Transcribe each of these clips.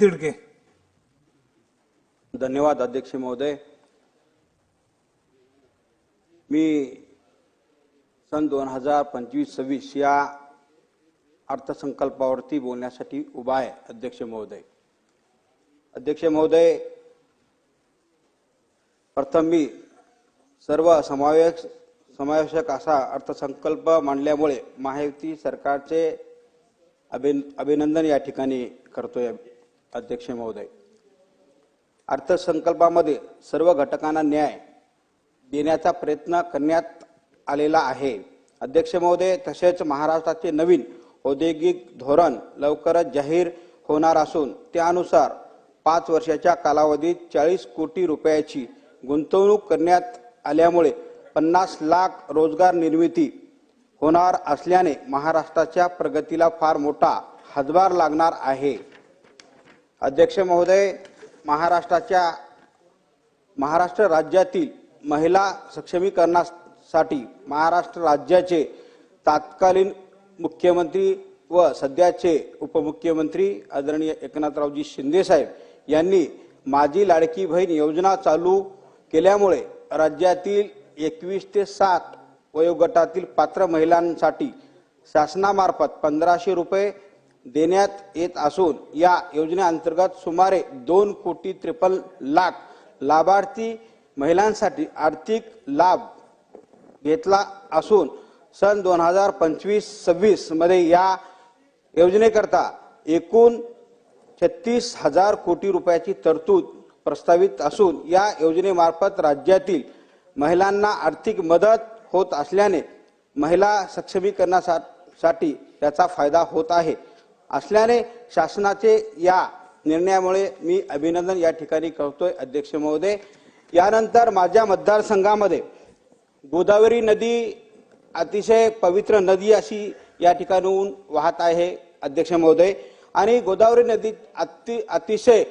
तिडके धन्यवाद अध्यक्ष महोदय मी सन दोन हजार पंचवीस सव्वीस या अर्थसंकल्पावरती बोलण्यासाठी उभा आहे अध्यक्ष महोदय अध्यक्ष महोदय प्रथम मी सर्व समावेश समावेशक असा अर्थसंकल्प मांडल्यामुळे महायुती सरकारचे अभिन अभिनंदन या ठिकाणी करतोय अध्यक्ष महोदय. अर्थसंकल्पामध्ये सर्व घटकांना न्याय देण्याचा प्रयत्न करण्यात आलेला आहे. अध्यक्ष महोदय तसेच महाराष्ट्राचे नवीन औद्योगिक धोरण लवकरच जाहीर होणार असून त्यानुसार पाच वर्षाच्या कालावधीत चाळीस कोटी रुपयाची गुंतवणूक करण्यात आल्यामुळे पन्नास लाख रोजगार निर्मिती होणार असल्याने महाराष्ट्राच्या प्रगतीला फार मोठा हातभार लागणार आहे. अध्यक्ष महोदय महाराष्ट्राच्या महाराष्ट्र राज्यातील महिला सक्षमीकरणासाठी महाराष्ट्र राज्याचे तत्कालीन मुख्यमंत्री व सध्याचे उपमुख्यमंत्री आदरणीय एकनाथरावजी शिंदेसाहेब यांनी माझी लाडकी बहीण योजना चालू केल्यामुळे राज्यातील एकवीस ते साठ वयोगटातील पात्र महिलांसाठी शासनामार्फत पंधराशे रुपये देण्यात येत असून या योजनेअंतर्गत सुमारे दोन कोटी त्रेपन्न लाख लाभार्थी महिलांसाठी आर्थिक लाभ घेतला असून सन दोन हजार पंचवीस सव्वीसमध्ये या योजनेकरता एकूण छत्तीस हजार कोटी रुपयाची तरतूद प्रस्तावित असून या योजनेमार्फत राज्यातील महिलांना आर्थिक मदत होत असल्याने महिला सक्षमीकरणासाठी याचा फायदा होत आहे. असल्याने शासनाचे या निर्णयामुळे मी अभिनंदन या ठिकाणी करतोय अध्यक्ष महोदय. यानंतर माझ्या मतदारसंघामध्ये गोदावरी नदी अतिशय पवित्र नदी अशी या ठिकाणून वाहत आहे अध्यक्ष महोदय. आणि गोदावरी नदी अति अतिशय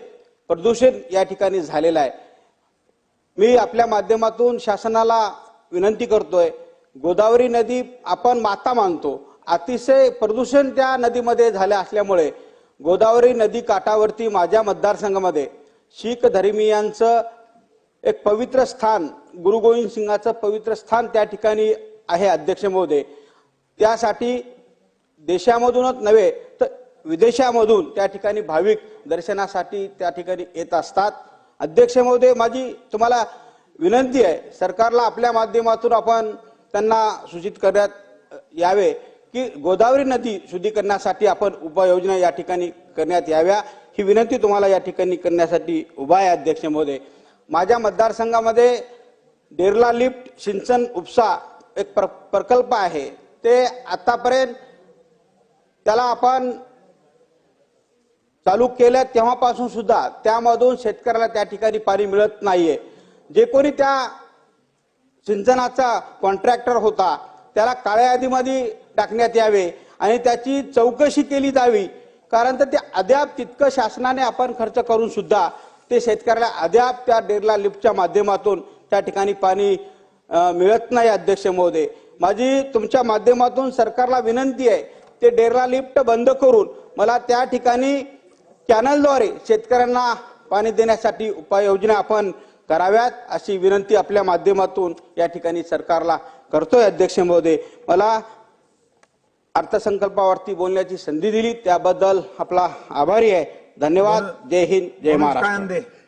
प्रदूषित या ठिकाणी झालेला आहे. मी आपल्या माध्यमातून शासनाला विनंती करतोय गोदावरी नदी आपण माता मानतो. अतिशय प्रदूषण त्या नदीमध्ये झाले असल्यामुळे गोदावरी नदी काठावरती माझ्या मतदारसंघामध्ये शीख धर्मीयांचं एक पवित्र स्थान गुरु गोविंद सिंगाचं पवित्र स्थान त्या ठिकाणी आहे अध्यक्ष महोदय. त्यासाठी देशामधूनच नव्हे तर विदेशामधून त्या ठिकाणी भाविक दर्शनासाठी त्या ठिकाणी येत असतात. अध्यक्ष महोदय माझी तुम्हाला विनंती आहे सरकारला आपल्या माध्यमातून आपण त्यांना सूचित करण्यात यावे. की गोदावरी नदी शुद्धीकरणासाठी आपण उपाययोजना या ठिकाणी करण्यात याव्या. ही विनंती तुम्हाला या ठिकाणी करण्यासाठी उभा आहे अध्यक्ष महोदय. माझ्या मतदारसंघामध्ये डेरला लिफ्ट सिंचन उपसा एक प्र प्रकल्प आहे. ते आतापर्यंत त्याला आपण चालू केलं तेव्हापासून सुद्धा. त्यामधून शेतकऱ्याला त्या ठिकाणी पाणी मिळत नाहीये. जे कोणी त्या सिंचनाचा कॉन्ट्रॅक्टर होता त्याला काळ्या यादीमध्ये टाकण्यात यावे आणि त्याची चौकशी केली जावी. कारण तर ते अद्याप तितकं शासनाने आपण खर्च करून सुद्धा ते शेतकऱ्याला अद्याप त्या डेरला लिफ्टच्या माध्यमातून त्या ठिकाणी पाणी मिळत नाही अध्यक्ष महोदय. माझी तुमच्या माध्यमातून सरकारला विनंती आहे ते डेरला लिफ्ट बंद करून मला त्या ठिकाणी कॅनलद्वारे शेतकऱ्यांना पाणी देण्यासाठी उपाययोजना आपण कराव्यात अशी विनंती आपल्या माध्यमातून या ठिकाणी सरकारला करतोय अध्यक्ष महोदय. मला अर्थसंकल्पावरती बोलण्याची संधी दिली. त्याबद्दल आपला आभारी आहे. धन्यवाद. जय हिंद. जय महाराष्ट्र.